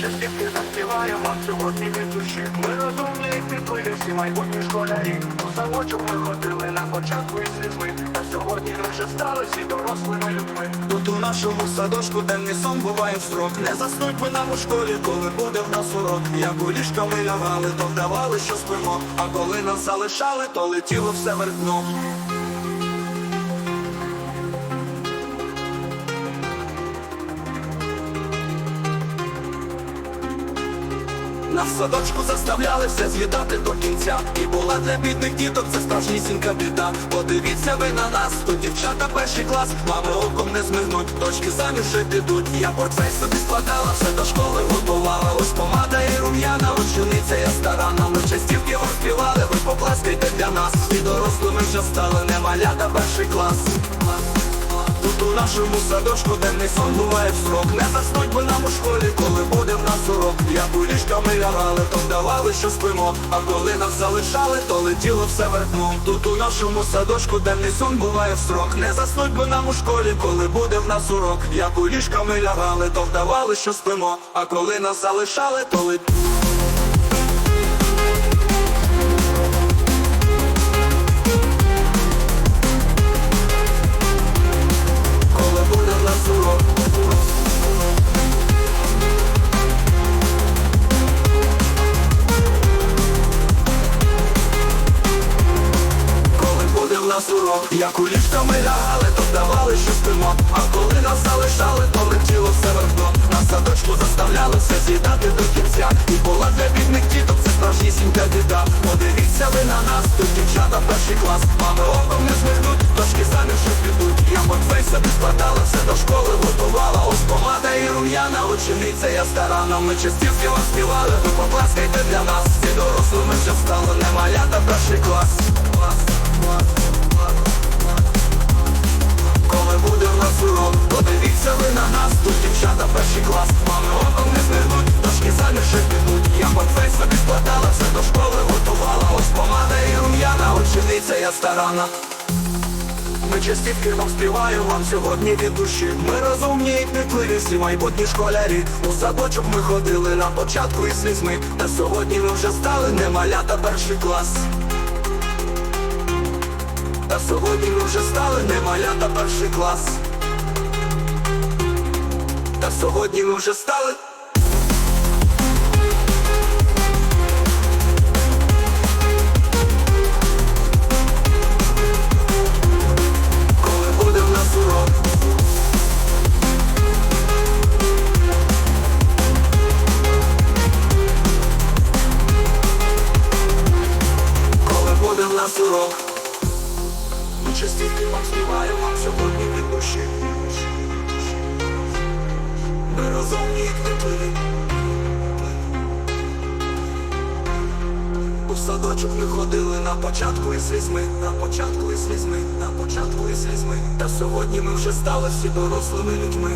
частинки заспіваємо сьогодні від душі. Ми розумні і підпливі всі майбутні школярі. У садочок ми ходили на початку із людьми. Та сьогодні ми вже стали всі дорослими людьми. Тут у нашому садочку денний сон буває строк Не заснуть ми нам у школі, коли буде в нас урок Як у ліжка ми лягали, то вдавали, що спимо А коли нас залишали, то летіло все вверх Нас в садочку заставляли все з'їдати до кінця. І була для бідних діток це справжнісінька біда. Подивіться ви на нас, тут дівчата перший клас. Мами оком не змигнуть, дочки самі вже підуть. Я портфель собі складала, все до школи готувала. Ось помада і рум'яна, учениця я старана Ми частівки оспівали, ви поплескайте для нас. І дорослими вже стали, не малята перший клас. Тут у нашому садочку денний сон буває в срок. Не заснуть би нам у школі, коли нас урок Як у ліжка ми лягали, то вдавали, що спимо. А коли нас залишали, то летіло все вертно Тут у нашому садочку денний сон буває в срок. Не заснуть би нам у школі, коли буде в нас урок. Як у ліжка ми лягали, то вдавали, що спимо. А коли нас залишали, то летіло урок Як у ліжка ми лягали, то вдавали, що спимо. А коли нас залишали, то летіло все верхом На садочку заставляли все з'їдати до кінця. І була для бідних діток, це справжнісінька біда. Подивіться ви на нас, тут дівчата перший клас. Мами оком не змигнуть, дошки самі вже підуть. Я портфель собі складала, все до школи готувала. Ось помада і рум'яна, учениця я старана Ми частівки вам співали, ви поплескайте для нас. Всі дорослими вже стали, не малята перший клас, перший клас, мами оком не змигнуть Дошки самі ще підуть, я портфель собі складала Все до школи готувала, ось помада і рум'яна Учениця я старана. Ми частівки вам співаємо вам сьогодні від душі. Ми розумні і кмітливі, всі майбутні школярі. У садочок ми ходили на початку із слізьми Та сьогодні ми вже стали не малята перший клас. Та сьогодні ми вже стали не малята перший клас Та сьогодні ми вже стали. Коли буде в нас урок. Коли буде в нас урок. Ми частівки вам співаємо сьогодні від душі Ми розумні і кмітливі У садочок ми ходили на початку із слізьми, на початку із слізьми, на початку із слізьми. Та сьогодні ми вже стали всі дорослими людьми.